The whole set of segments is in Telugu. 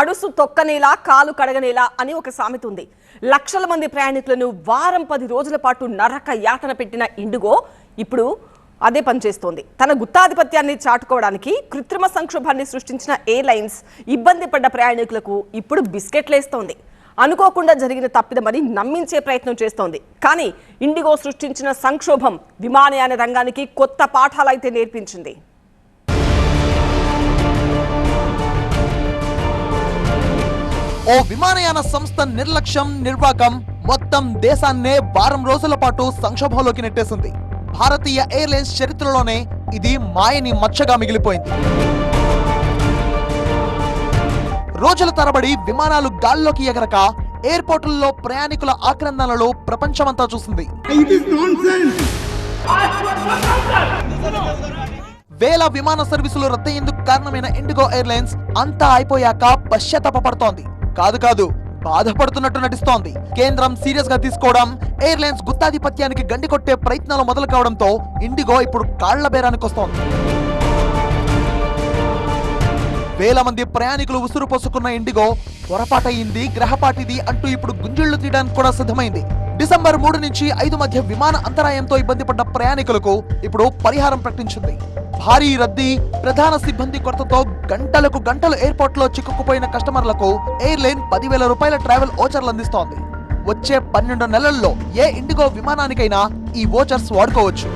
అడుసు తొక్కనేలా కాలు కడగనేలా అని ఒక సామెత ఉంది. లక్షల మంది ప్రయాణికులను వారం పది రోజుల పాటు నరక యాతన పెట్టిన ఇండిగో ఇప్పుడు అదే పనిచేస్తోంది తన గుత్తాధిపత్యాన్ని చాటుకోవడానికి కృత్రిమ సంక్షోభాన్ని సృష్టించిన ఎయిర్లైన్స్ ఇబ్బంది పడ్డ ప్రయాణికులకు ఇప్పుడు బిస్కెట్లేస్తోంది. అనుకోకుండా జరిగిన తప్పిదమని నమ్మించే ప్రయత్నం చేస్తోంది. కానీ ఇండిగో సృష్టించిన సంక్షోభం విమానయాన రంగానికి కొత్త పాఠాలైతే నేర్పించింది. ఓ విమానయాన సంస్థ నిర్లక్ష్యం నిర్వాకం మొత్తం దేశాన్నే వారం రోజుల పాటు సంక్షోభంలోకి నెట్టేసింది. భారతీయ ఎయిర్లైన్స్ చరిత్రలోనే ఇది మాయని మచ్చగా మిగిలిపోయింది. రోజుల తరబడి విమానాలు గాల్లోకి ఎగరక ఎయిర్పోర్టుల్లో ప్రయాణికుల ఆక్రందనలు ప్రపంచమంతా చూసింది. వేల విమాన సర్వీసులు రద్దయ్యేందుకు కారణమైన ఇండిగో ఎయిర్లైన్స్ అంతా అయిపోయాక పశ్చాత్తాపడుతోంది కాదు కాదు బాధపడుతున్నట్టు నటిస్తోంది. కేంద్రం సీరియస్గా తీసుకోవడం ఎయిర్లైన్స్ గుత్తాధిపత్యానికి గండి కొట్టే ప్రయత్నాలు మొదలు కావడంతో ఇండిగో ఇప్పుడు కాళ్ళ బేరానికి వస్తోంది. వేల మంది ప్రయాణికులు ఉసురు పోసుకున్న ఇండిగో పొరపాటయింది గ్రహపాటిది అంటూ ఇప్పుడు గుంజుళ్ళు తీయడానికి కూడా సిద్ధమైంది. డిసెంబర్ మూడు నుంచి ఐదు మధ్య విమాన అంతరాయంతో ఇబ్బంది పడ్డ ప్రయాణికులకు ఇప్పుడు పరిహారం ప్రకటించింది. భారీ రద్దీ ప్రధాన సిబ్బంది కొరతతో గంటలకు గంటలు ఎయిర్పోర్ట్లో చిక్కుకుపోయిన కస్టమర్లకు ఎయిర్లైన్ పదివేల రూపాయల ట్రావెల్ ఓచర్లు అందిస్తోంది. వచ్చే పన్నెండు నెలల్లో ఏ ఇండిగో విమానానికైనా ఈ ఓచర్స్ వాడుకోవచ్చు.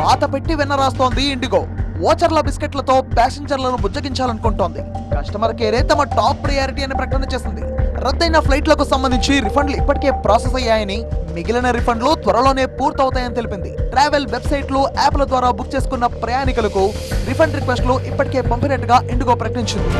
పాత పెట్టి వెన్న రాస్తోంది ఇండిగో ఓచర్ల బిస్కెట్లతో ప్యాసింజర్లను బుజ్జగించాలనుకుంటోంది. కస్టమర్ కేరే తమ టాప్ ప్రయారిటీ అని ప్రకటన చేసింది. రద్దయిన ఫ్లైట్లకు సంబంధించి రిఫండ్లు ఇప్పటికే ప్రాసెస్ అయ్యాయని మిగిలిన రిఫండ్లు త్వరలోనే పూర్తవుతాయని తెలిపింది. ట్రావెల్ వెబ్సైట్లు యాప్ల ద్వారా బుక్ చేసుకున్న ప్రయాణికులకు రిఫండ్ రిక్వెస్ట్లు ఇప్పటికే పంపినట్టుగా ఇండిగో ప్రకటించింది.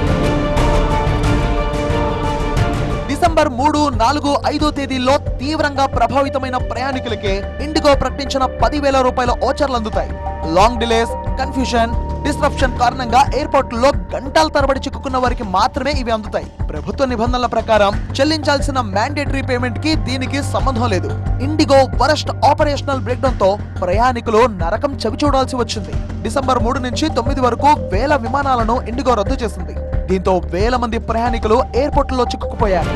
డిసెంబర్ మూడు నాలుగు ఐదో తేదీల్లో తీవ్రంగా ప్రభావితమైన ప్రయాణికులకే ఇండిగో ప్రకటించిన పదివేల రూపాయల ఓచర్లు అందుతాయి. లాంగ్ డిలేస్ కన్ఫ్యూషన్ డిస్రప్షన్ కారణంగా ఎయిర్పోర్ట్లో గంటల తరబడి చిక్కుకున్న వారికి మాత్రమే ఇవి అందుతాయి. ప్రభుత్వ నిబంధనల ప్రకారం చెల్లించాల్సిన మ్యాండేటరీ పేమెంట్కి దీనికి సంబంధం లేదు. ఇండిగో వరస్ట్ ఆపరేషనల్ బ్రేక్ డౌన్తో ప్రయాణికులు నరకం చవి చూడాల్సి వచ్చింది. డిసెంబర్ మూడు నుంచి తొమ్మిది వరకు వేల విమానాలను ఇండిగో రద్దు చేసింది. దీంతో వేల మంది ప్రయాణికులు ఎయిర్పోర్ట్లో చిక్కుకుపోయారు.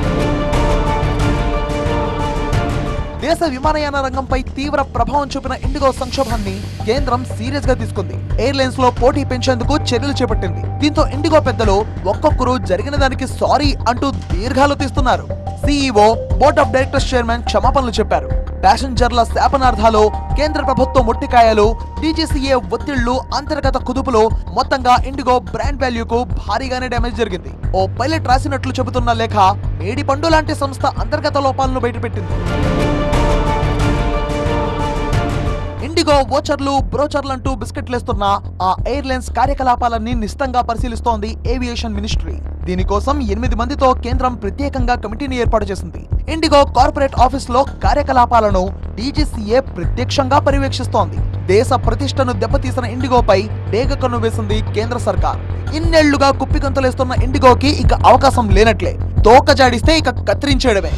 దేశ విమానయాన రంగంపై తీవ్ర ప్రభావం చూపిన ఇండిగో సంక్షోభాన్ని కేంద్రం సీరియస్గా తీసుకుంది. ఎయిర్లైన్స్లో పోటీ పెంచేందుకు చర్యలు చేపట్టింది. దీంతో ఇండిగో పెద్దలు ఒక్కొక్కరు జరిగిన దానికి సారీ అంటూ దీర్ఘాలు తీస్తున్నారు. CEO board of directors chairman క్షమాపణలు చెప్పారు. ప్యాసింజర్ల శాపనార్థాలు కేంద్ర ప్రభుత్వం ముట్టికాయలు డీజీసీఏ ఒత్తిళ్ళు అంతర్గత కుదుపులు మొత్తంగా ఇండిగో బ్రాండ్ వాల్యూకు భారీగానే డ్యామేజ్ జరిగింది. ఓ పైలట్ రాసినట్లు చెబుతున్న లేఖ ఏడి పండు లాంటి సంస్థ అంతర్గత లోపాలను బయటపెట్టింది. ఇండిగో ఓచర్లు బ్రోచర్లంటూ బిస్కెట్లేస్తున్న ఆ ఎయిర్లైన్స్ కార్యకలాపాలన్నీ నిస్తంగా పరిశీలిస్తోంది ఏవియేషన్ మినిస్ట్రీ. దీనికోసం ఎనిమిది మందితో కేంద్రం ప్రత్యేకంగా కమిటీని ఏర్పాటు చేసింది. ఇండిగో కార్పొరేట్ ఆఫీస్లో కార్యకలాపాలను డీజీసీఏ ప్రత్యక్షంగా పర్యవేక్షిస్తోంది. దేశ ప్రతిష్టను దెబ్బతీసిన ఇండిగోపై డేగ కన్ను వేసింది కేంద్ర సర్కార్. ఇన్నేళ్ళుగా కుప్పికంతలేస్తున్న ఇండిగోకి ఇక అవకాశం లేనట్లే. తోక జాడిస్తే ఇక కత్తిరించేయడమే.